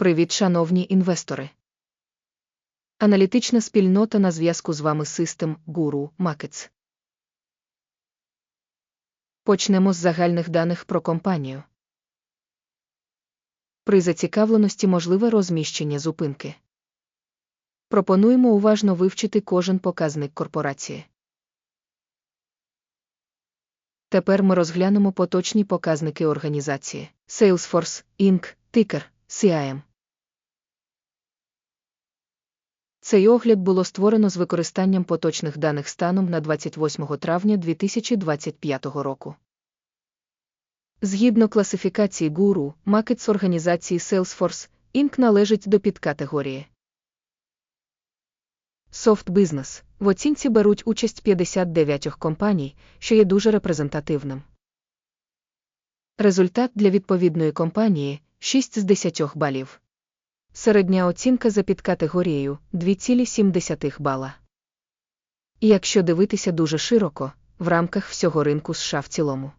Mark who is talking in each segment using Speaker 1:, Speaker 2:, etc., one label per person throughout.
Speaker 1: Привіт, шановні інвестори. Аналітична спільнота на зв'язку з вами System Guru Markets. Почнемо з загальних даних про компанію. При зацікавленості можливе розміщення зупинки. Пропонуємо уважно вивчити кожен показник корпорації. Тепер ми розглянемо поточні показники організації Salesforce, Inc., тикер, CIM. Цей огляд було створено з використанням поточних даних станом на 28 травня 2025 року. Згідно класифікації гуру, макетс організації Salesforce, Inc. належить до підкатегорії. Софт бізнес в оцінці беруть участь 59 компаній, що є дуже репрезентативним. Результат для відповідної компанії 6 з 10 балів. Середня оцінка за підкатегорією 2,7 бала. Якщо дивитися дуже широко, в рамках всього ринку США в цілому.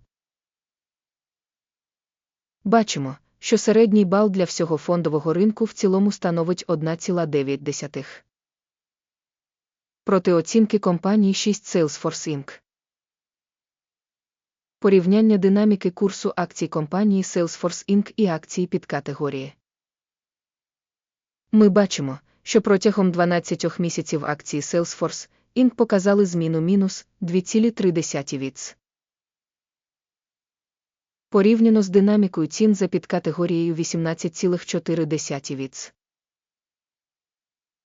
Speaker 1: Бачимо, що середній бал для всього фондового ринку в цілому становить 1,9. Проти оцінки компанії 6 Salesforce Inc. Порівняння динаміки курсу акцій компанії Salesforce Inc. і акції підкатегорії. Ми бачимо, що протягом 12 місяців акції Salesforce Inc. показали зміну мінус 2,3 віц. Порівняно з динамікою цін за підкатегорією 18,4 віц.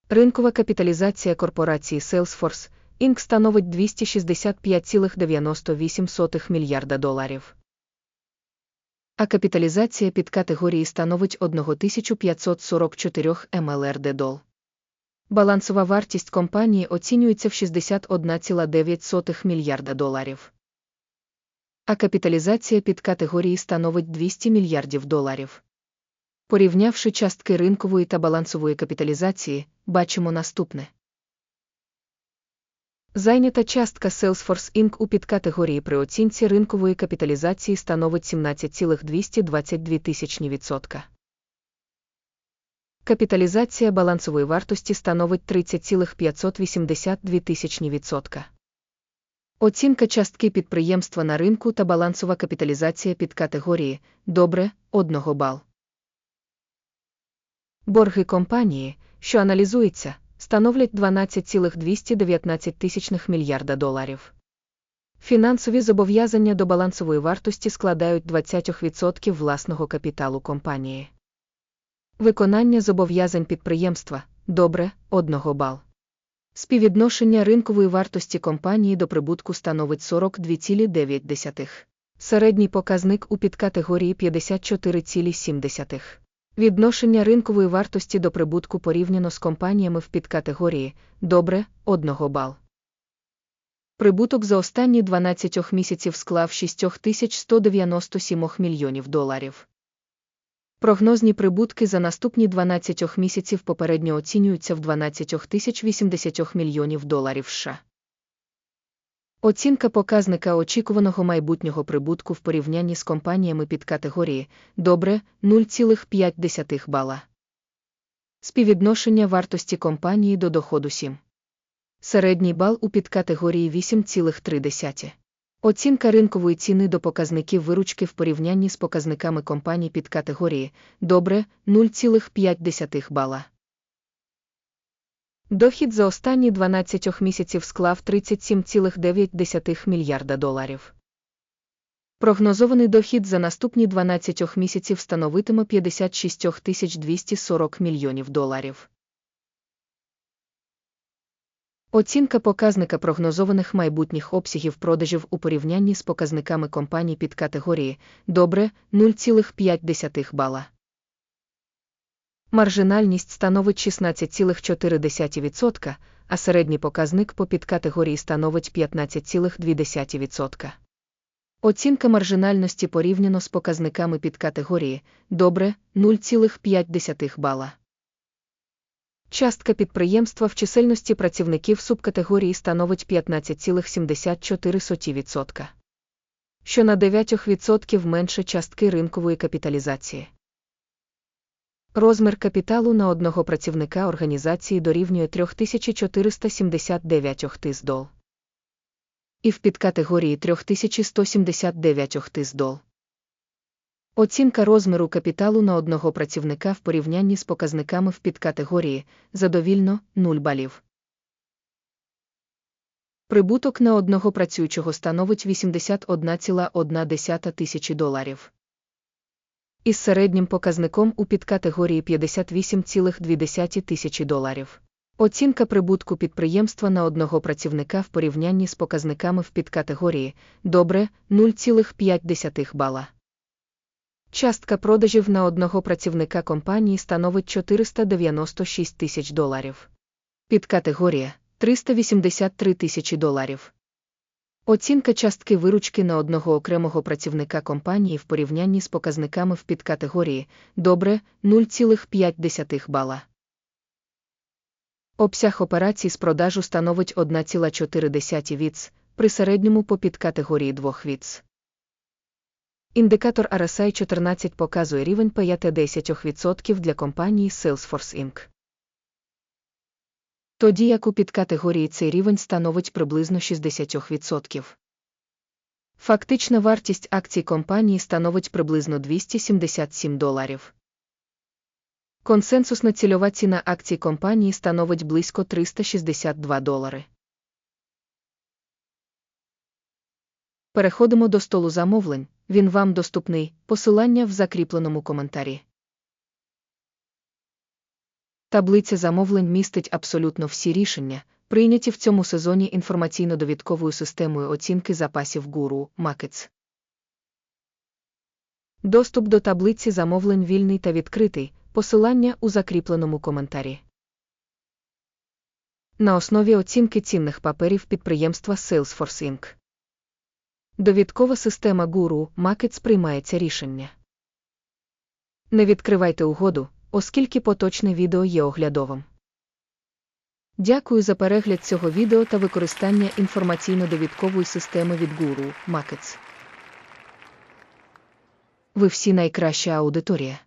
Speaker 1: Ринкова капіталізація корпорації Salesforce Inc. становить 265,98 мільярда доларів. А капіталізація підкатегорії становить 1544 МЛРД дол. Балансова вартість компанії оцінюється в 61,9 мільярда доларів. А капіталізація підкатегорії становить 200 мільярдів доларів. Порівнявши частки ринкової та балансової капіталізації, бачимо наступне. Зайнята частка Salesforce Inc. у підкатегорії при оцінці ринкової капіталізації становить 17,222%. Капіталізація балансової вартості становить 30,582%. Оцінка частки підприємства на ринку та балансова капіталізація підкатегорії добре 1 бал. Борги компанії, що аналізується, становлять 12,219 тисячних мільярда доларів. Фінансові зобов'язання до балансової вартості складають 20% власного капіталу компанії. Виконання зобов'язань підприємства добре 1 бал. Співвідношення ринкової вартості компанії до прибутку становить 42,9. Середній показник у підкатегорії 54,7. Відношення ринкової вартості до прибутку порівняно з компаніями в підкатегорії добре 1 бал. Прибуток за останні 12 місяців склав 6197 мільйонів доларів. Прогнозні прибутки за наступні 12 місяців попередньо оцінюються в 12 080 мільйонів доларів США. Оцінка показника очікуваного майбутнього прибутку в порівнянні з компаніями під категорії добре 0,5 бала. Співвідношення вартості компанії до доходу 7. Середній бал у підкатегорії 8,3. Оцінка ринкової ціни до показників виручки в порівнянні з показниками компаній під категорії добре 0,5 бала. Дохід за останні 12 місяців склав 37,9 мільярда доларів. Прогнозований дохід за наступні 12 місяців становитиме 56 240 мільйонів доларів. Оцінка показника прогнозованих майбутніх обсягів продажів у порівнянні з показниками компаній під категорії добре 0,5 бала. Маржинальність становить 16,4%, а середній показник по підкатегорії становить 15,2%. Оцінка маржинальності порівняно з показниками підкатегорії добре 0,5 бала. Частка підприємства в чисельності працівників субкатегорії становить 15,74%, що на 9% менше частки ринкової капіталізації. Розмір капіталу на одного працівника організації дорівнює 3479 тисдол. І в підкатегорії 3179 тисдол. Оцінка розміру капіталу на одного працівника в порівнянні з показниками в підкатегорії задовільно 0 балів. Прибуток на одного працюючого становить 81,1 тисячі доларів. Із середнім показником у підкатегорії 58,2 тисячі доларів. Оцінка прибутку підприємства на одного працівника в порівнянні з показниками в підкатегорії добре 0,5 бала. Частка продажів на одного працівника компанії становить 496 тисяч доларів. Підкатегорія 383 тисячі доларів. Оцінка частки виручки на одного окремого працівника компанії в порівнянні з показниками в підкатегорії добре 0,5 бала. Обсяг операцій з продажу становить 1,4 віц при середньому по підкатегорії 2 віц. Індикатор RSI 14 показує рівень ПЯТ 10% для компанії Salesforce Inc. Тоді як у підкатегорії цей рівень становить приблизно 60%. Фактична вартість акцій компанії становить приблизно 277 доларів. Консенсусна цільова ціна акцій компанії становить близько 362 долари. Переходимо до столу замовлень. Він вам доступний. Посилання в закріпленому коментарі. Таблиця замовлень містить абсолютно всі рішення, прийняті в цьому сезоні інформаційно-довідковою системою оцінки запасів гуру Markets. Доступ до таблиці замовлень вільний та відкритий. Посилання у закріпленому коментарі. На основі оцінки цінних паперів підприємства Salesforce Inc. Довідкова система Guru Markets приймається рішення. Не відкривайте угоду, оскільки поточне відео є оглядовим. Дякую за перегляд цього відео та використання інформаційно-довідкової системи від Guru Markets. Ви всі найкраща аудиторія.